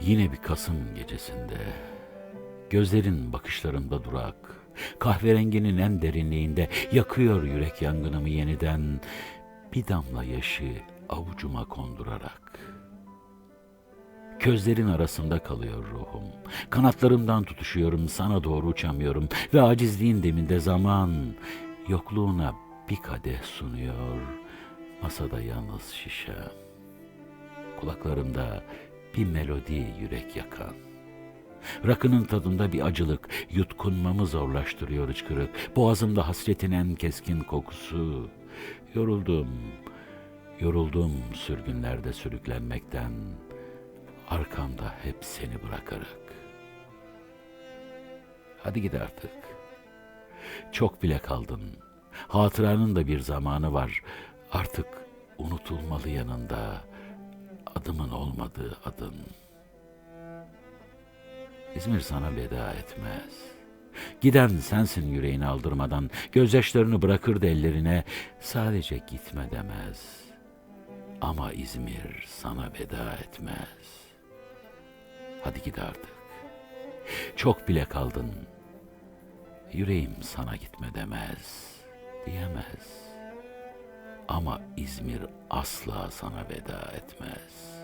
Yine bir Kasım gecesinde gözlerin bakışlarımda durak, kahverenginin en derinliğinde yakıyor yürek yangınımı yeniden bir damla yaşı avucuma kondurarak. Közlerin arasında kalıyor ruhum. Kanatlarımdan tutuşuyorum, sana doğru uçamıyorum ve acizliğin deminde zaman yokluğuna bir kadeh sunuyor. Masada yalnız şişem. Kulaklarımda bir melodi yürek yakan. Rakının tadında bir acılık, yutkunmamı zorlaştırıyor hıçkırık. Boğazımda hasretin en keskin kokusu. Yoruldum, yoruldum sürgünlerde sürüklenmekten. Arkamda hep seni bırakarak. Hadi git artık. Çok bile kaldın. Hatıranın da bir zamanı var. Artık unutulmalı yanında adımın olmadığı adın. İzmir sana veda etmez. Giden sensin yüreğini aldırmadan, gözyaşlarını bırakırdı ellerine, sadece gitme demez. Ama İzmir sana veda etmez. Hadi git artık. Çok bile kaldın. Yüreğim sana gitme demez, diyemez. Ama İzmir asla sana veda etmez.